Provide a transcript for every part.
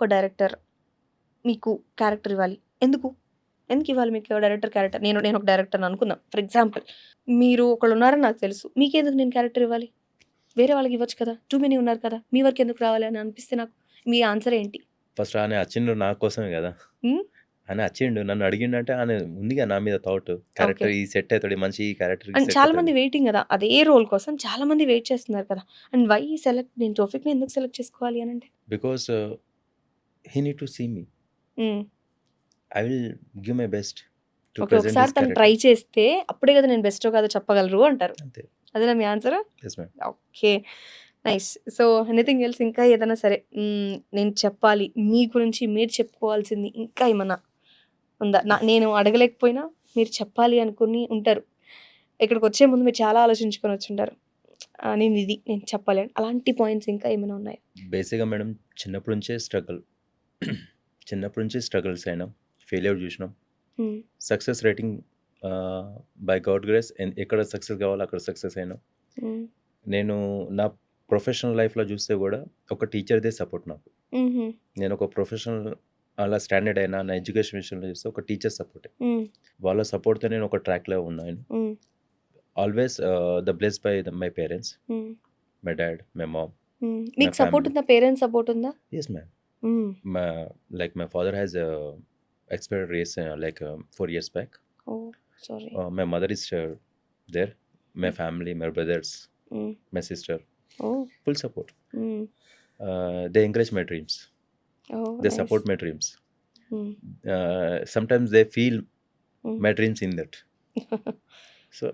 ఒక డైరెక్టర్ మీకు క్యారెక్టర్ ఇవ్వాలి. ఎందుకు? ఎందుకు ఇవ్వాలి మీకు డైరెక్టర్ క్యారెక్టర్? నేను నేను ఒక డైరెక్టర్‌ని అనుకుందాం. ఫర్ ఎగ్జాంపుల్ మీరు ఒకళ్ళున్నారని నాకు తెలుసు. మీకెందుకు నేను క్యారెక్టర్ ఇవ్వాలి? వేరే వాళ్ళకి ఇవ్వచ్చు కదా! టూ మెనీ ఉన్నారు కదా! మీ వరకు ఎందుకు రావాలి అని అనిపిస్తే నాకు మీ ఆన్సర్ ఏంటి? ఫస్ట్ ఆయన అచ్చిండు నా కోసమే! హ్మ్. ఆయన అచ్చిండు. నన్ను అడిగిండంటే ఆయన ఉందిగా నా మీద థాట్. క్యారెక్టర్. ఈ సెట్ మనిషి ఈ క్యారెక్టర్‌కి అండ్ చాలా. మంది వెయిటింగ్ గదా! అదే రోల్ కోసం చాలా మంది వెయిట్ చేస్తున్నారు కదా! అండ్ వై సెలెక్ట్ నేను 'తౌఫిక్‌ని' ఎందుకు సెలెక్ట్ చేసుకోవాలి అనంటే? Because he need to see me. I will give my best okay. ఒకసారి తను. ట్రై చేస్తే అప్పుడే కదా నేను బెస్టో కాదో చెప్పగలరు అంటారు. అదేనా మీ answer? Okay. Nice. So anything else ఇంకా ఏదైనా సరే హ్మ్. నేను చెప్పాలి. మీ గురించి మీరు చెప్పుకోవాల్సింది ఇంకా ఏమన్నా ఉందా? నా నేను అడగలేకపోయినా మీరు చెప్పాలి అనుకుని ఉంటారు. ఇక్కడికొచ్చే ముందు మీరు చాలా ఆలోచించుకొని వచ్చుంటారు. నేను ఇది నేను చెప్పాలి. అలాంటి పాయింట్స్ ఇంకా ఏమైనా ఉన్నాయా? బేసిక్‌గా మేడం చిన్నప్పటి నుంచే స్ట్రగుల్. చిన్నప్పటి నుంచే స్ట్రగుల్స్ అయినాం. ఫెయిల్యూర్ చూసినాం. Success rating by god grace ఎక్కడ సక్సెస్ కావాలో అక్కడ సక్సెస్ అయినాం. నేను నా ప్రొఫెషనల్ లైఫ్‌లో చూస్తే గూడా ఒక టీచర్‌దే సపోర్ట్ నాకు. నేను ఒక ప్రొఫెషనల్ అలా స్టాండర్డ్ అయినా నా ఎడ్యుకేషన్ విషయంలో చూస్తే ఒక టీచర్ సపోర్టే. వాళ్ళ సపోర్ట్‌తో నేను ఒక ట్రాక్‌లో ఉన్నాను. Always the blessed by my parents. My dad, my mom, మీకు సపోర్ట్. ఉందా? పేరెంట్స్ సపోర్ట్ ఉందా? Yes ma'am. హ్మ్. మా like my father has ah, expired years like 4 years back. Oh! Sorry. Ah, my mother is there. My hmm. Family, my brothers, hmm. My sister oh! Full support. Hmm. Ah, they encourage my dreams. Oh! They nice. Support my dreams. Hmm. Ah, sometimes they feel hmm. My dreams in that. So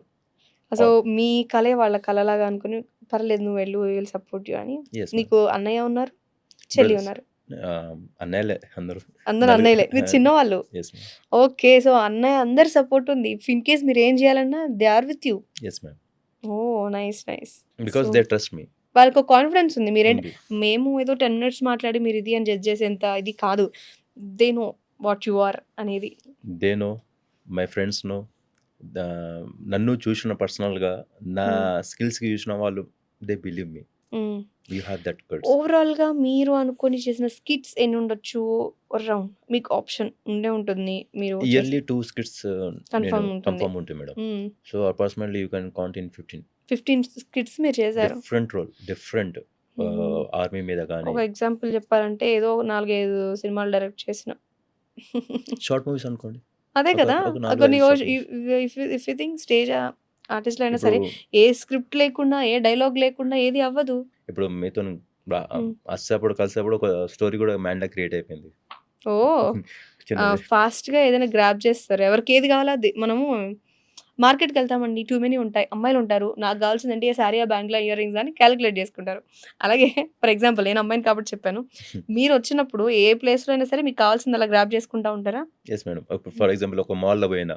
so, ah, మీ కలే వాళ్ళ కలలాగా అనుకుని పర్లేదు నువ్వు వెళ్ళు we will support you అని yes ma'am. నీకు అన్నయ్య ఉన్నారు. చెల్లి బ్రదర్స్ ఉన్నారు. అన్నయ్యలే అందరూ. అందరూ అన్నయ్యలే. మీరు చిన్నవాళ్ళు. Yes ma'am. ఓకే. సో, అన్నయ్య అందరి సపోర్ట్ ఉంది. ఇఫ్ ఇన్ కేస్ మీరు ఏం చేయాలన్నా they are with you. Yes ma'am. Oh! Nice. Nice. Because they trust me. వాళ్ళకో confidence ఉంది. మీరేంటి. మేము ఏదో 10 మినిట్స్ మాట్లాడి మీరు ఇది అని జడ్జ్ చేసేంత ఇది కాదు. They know what you are అనేది. They know. My friends know. నన్ను చూసిన పర్సనల్‌గా నా. స్కిల్స్‌కి చూసిన వాళ్ళు they believe me. You have that guts. ఓవరాల్‌గా మీరు అనుకోని చేసిన స్కిట్స్ ఎన్ని ఉండొచ్చు? అరౌండ్ మీకు ఆప్షన్ ఉండే ఉంటుంది. మీరు ఇయర్లీ 2 స్కిట్స్ కన్ఫర్మ్ ఉంటుంది. కన్ఫర్మ్ ఉంటాయి madam. So, approximately you can count in 15. 15 skits మీరు చేశారు. Different role. డిఫరెంట్ ఆర్మీ మీద గాని ఒక ఎగ్జాంపుల్ చెప్పాలంటే ఏదో 4, 5 సినిమాలు డైరెక్ట్ చేసిన. షార్ట్ మూవీస్ అనుకోండి. అదే కదా! ఒక 4, కొన్ని 5 ఓ short E movies. If if you think stage ఆర్టిస్ట్‌లు అయినా సరే ఏ స్క్రిప్ట్ లేకుండా, ఏ డైలాగ్ లేకుండా ఏది అవ్వదు. ఇప్పుడు హ్మ్. అస్సప్పుడు కలిసినప్పుడు ఒక స్టోరీ కూడా మైండ్‌లో క్రియేట్ అయిపోయింది. ఆహ్, చిన్నది. ఫాస్ట్‌గా ఏదైనా గ్రాబ్ చేస్తారు. ఎవరికి ఏది కావాలో అది. మనము మార్కెట్‌కెళ్తామండి. టూ మెనీ ఉంటాయి. అమ్మాయిలుంటారు. నాకు కావాల్సిందేంటి సారీయా, బ్యాంగిలా, ఇయర్ రింగ్సా అని కాలిక్యులేట్ చేసుకుంటారు. అలాగే ఫర్ ఎగ్జాంపుల్ నేను అమ్మాయిని కాబట్టి చెప్పాను. మీరొచ్చినప్పుడు ఏ ప్లేస్‌లో అయినా సరే మీకు కావాల్సింది అలా గ్రాబ్ చేసుకుంటా ఉంటారా? Yes madam. ఫర్ ఎగ్జాంపుల్ ఒక మాల్‌లో పోయినా.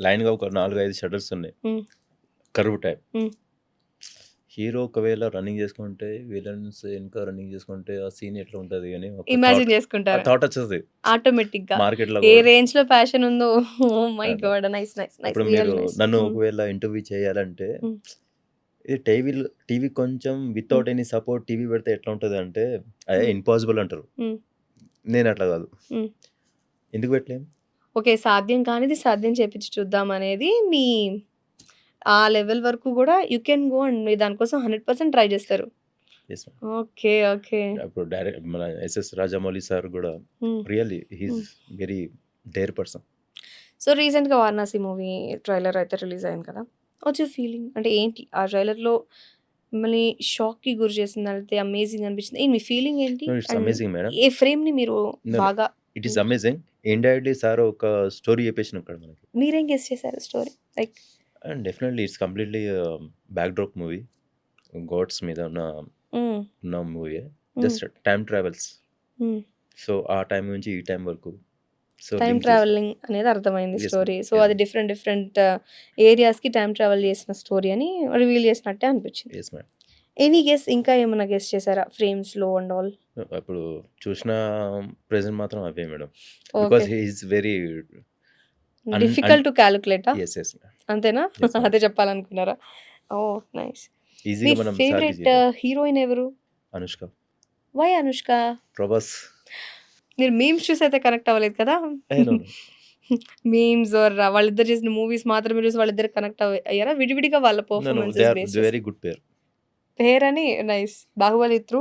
లైన్‌గా ఒక 4, 5 షట్టర్స్ ఉన్నాయి. Curve type. హీరో ఒకవేళ రన్నింగ్ చేసుకుంటే విలన్స్ ఎనక రన్నింగ్ చేసుకుంటే ఆ సీన్ ఎట్లా ఉంటది అని ఇమాజిన్ చేసుకుంటారా? థాట్ వచ్చేది. ఆటోమేటిక్‌గా. మార్కెట్‌లో ఏ కూడా రేంజ్‌లో ఫ్యాషన్ ఉందో ఓహ్ my. God! Nice. Nice. Nice. ఇప్పుడు మీరు. నన్ను. ఒకవేళ ఇంటర్వ్యూ చేయాలంటే. ఇది టీవీలో టీవీ కొంచెం. వితౌట్ ఎనీ సపోర్ట్ టీవీ పెడితే ఎట్లా ఉంటదంటే అదే హ్మ్. ఇంపాసిబుల్ అంటారు. నేను అట్లా కాదు. ఎందుకు పెట్టలేం? ఓకే. సాధ్యం కానిది సాధ్యం చేపించి చూద్దాం అనేది మీ ఆ లెవెల్ వరకు కూడా యూ కెన్ గో అండ్ మీరు దానికోసం 100% ట్రై చేస్తారు. ఓకే. ఓకే. అప్పుడు డైరెక్ట్ మన ఎస్ఎస్ రాజమౌళి సార్ కూడా. Really he is hmm. Very dare person. So, రీసెంట్‌గా 'వారణాసి' మూవీ ట్రైలర్ అయితే రిలీజ్ అయింది కదా! What's feeling? అంటే ఏంటి? ఆ ట్రైలర్‌లో మిమ్మల్ని షాక్‌కి గురి చేసిందా? అమేజింగ్ అనిపించిందా? మీ ఫీలింగ్ ఏంటి? Amazing madam. ఏ ఫ్రేమ్‌ని మీరు బాగా it is. Amazing. Indirectly sir ఒక స్టోరీ చెప్పేసిండు అక్కడ మనకి. మీరేం గెస్ చేసారు story? Like and definitely it's completely backdrop movie. Gods మీద ఉన్న హ్మ్. ఉన్న. హ్మ్. Just time travels. సో, ఆ టైం నుంచి ఈ టైం వరకు. సో, చేశారు. ట్రావెలింగ్ అనేది అర్థమైంది. స్టోరీ. సో, అది. డిఫరెంట్ డిఫరెంట్ ఏరియాస్‌కి టైమ్ ట్రావెల్ చేసిన స్టోరీ అని రివీల్ చేసినట్టే అనిపించింది. ఎనీ గెస్ ఇంకా ఏమన్నా గెస్ చేసారా? ఫ్రేమ్స్‌లో అండ్ ఆల్? అప్పుడు చూసిన ప్రెజెంట్ మాత్రం అవే madam. Because okay. He is very difficult to కాలిక్యులేటా? Yes. Yes ma'am. అంతేనా? అదే చెప్పాలనుకున్నారా? ఓహ్! నైస్. మీ ఈజీగా మనం ఫేవరెట్. హీరోయిన్ ఎవరు? అనుష్క. వై అనుష్క ప్రభాస్ మీరు మీమ్స్ చూసి అయితే కనెక్ట్ అవ్వలేదు కదా. మీమ్స్ ఆర్ వాళ్ళిద్దరు చేసిన మూవీస్ మాత్రమే చూసి వాళ్ళిద్దరు కనెక్ట్ అయ్యారా విడివిడిగా వాళ్ళ they very good pair. పేర్ అని నైస్ బాహుబలి త్రూ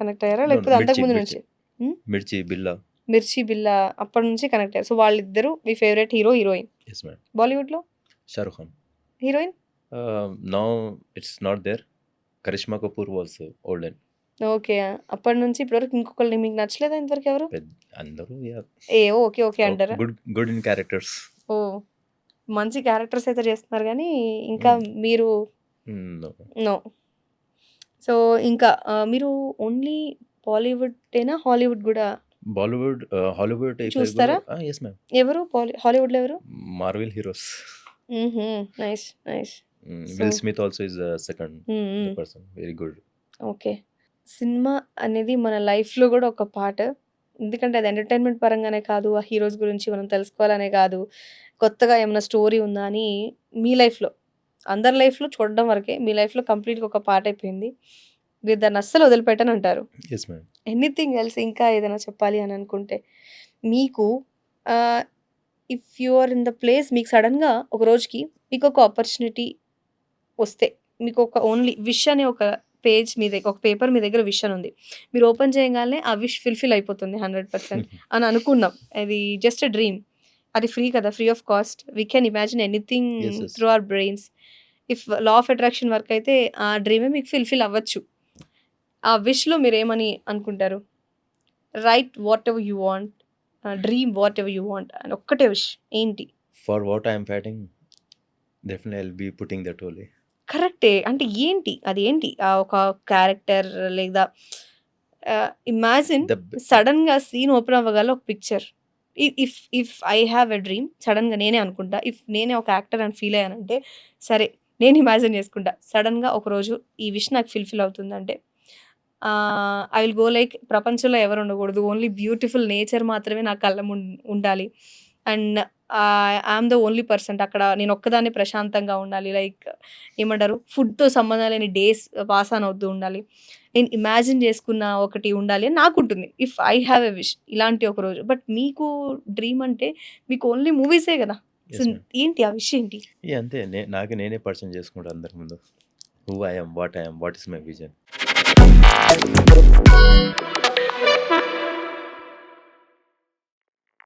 కనెక్ట్ అయ్యారా లేకపోతే no, అంతకు ముందు మిర్చి, నుంచి Mirchi, Billa. మిర్చి బిల్ల అప్పటి నుంచి కనెక్ట్ అయ్యారు సో వాళ్ళిద్దరు మీ ఫేవరెట్ హీరో హీరోయిన్. బాలీవుడ్లో Rukh Khan. Heroine now it's not there. Karishma Kapoor was uh, olden. Okay అప్పటి నుంచి ఇప్పటివరకు ఇంకొకరిని మీకు నచ్చలేదా ఇంతవరకు ఎవరు అందరూ ఏ ఓకే ఓకే అంటారా good good in characters. ఓ మంచి క్యారెక్టర్స్ అయితే చేస్తున్నారు కానీ ఇంకా Mm. మీరు. నో సో ఇంకా మీరు ఓన్లీ బాలీవుడ్ ఏనా హాలీవుడ్ కూడా I go, చూస్తారా? yes, ma'am. ఎవరు? బాలీ హాలీవుడ్లో ఎవరు? Marvel heroes. Nice nice. also is the second the person. Very good. Okay. Cinema అనేది మన లైఫ్లో కూడా ఒక పార్ట్ ఎందుకంటే అది ఎంటర్టైన్మెంట్ పరంగానే కాదు ఆ హీరోస్ గురించి మనం తెలుసుకోవాలనే కాదు. కొత్తగా ఏమైనా స్టోరీ ఉందా అని మీ లైఫ్లో? అందరి లైఫ్లో చూడడం వరకే మీ లైఫ్లో కంప్లీట్గా ఒక పార్ట్ అయిపోయింది. మీరు దాన్ని అస్సలు వదిలిపెట్టని అంటారు. ఎనీథింగ్ ఎల్స్ ఇంకా ఏదైనా చెప్పాలి అని అనుకుంటే మీకు if you are in the place మీకు సడన్గా ఒక రోజుకి మీకు ఒక ఆపర్చునిటీ వస్తే మీకు ఒక ఓన్లీ విష్ అనే ఒక పేజ్ మీ దగ్గర ఒక పేపర్ మీ దగ్గర విష్ అని ఉంది. మీరు ఓపెన్ చేయగానే ఆ విష్ ఫుల్ఫిల్ అయిపోతుంది హండ్రెడ్ పర్సెంట్ అని అనుకున్నాం. అది జస్ట్ డ్రీమ్. అది ఫ్రీ కదా free of cost we can imagine anything. Through our brains if law of attraction work అయితే ఆ డ్రీమే మీకు ఫుల్ఫిల్ అవ్వచ్చు. ఆ విష్లో మీరు ఏమని అనుకుంటారు? Right whatever you want dream whatever you want అని ఒక్కటే విష్ ఏంటి? What I am fighting, definitely I'll be putting that only. కరెక్టే అంటే ఏంటి? అది ఏంటి ఆ ఒక క్యారెక్టర్ లేదా ఇమాజిన్ The b- సడన్గా సీన్ ఓపెన్ అవ్వగల ఒక picture if if I have a dream సడన్గా నేనే అనుకుంటా. ఇఫ్ నేనే ఒక యాక్టర్ అని ఫీల్ అయ్యానంటే సరే నేను ఇమాజిన్ చేసుకుంటా. సడన్గా ఒకరోజు ఈ విష్ నాకు ఫిల్ఫిల్ అవుతుందంటే ఐ విల్ గో లైక్ ప్రపంచంలో ఎవరు ఉండకూడదు. ఓన్లీ బ్యూటిఫుల్ నేచర్ మాత్రమే నా కళ్ళ ఉండాలి. And I'm the only person అక్కడ నేను ఒక్కదాన్ని ప్రశాంతంగా ఉండాలి. లైక్ ఏమంటారు? ఫుడ్తో సంబంధం లేని డేస్ పాస్ ఆన్ అవుతూ ఉండాలి. నేను ఇమాజిన్ చేసుకున్న ఒకటి ఉండాలి అని నాకు ఉంటుంది. If I have a wish ఇలాంటి ఒక రోజు. బట్ మీకు డ్రీమ్ అంటే మీకు ఓన్లీ మూవీసే కదా. ఏంటి? ఆ విషయం ఏంటి? అంతే. నాకు నేనే పరిచయం చేసుకుంటా అందరి ముందు. Who I'm what I'm what is my vision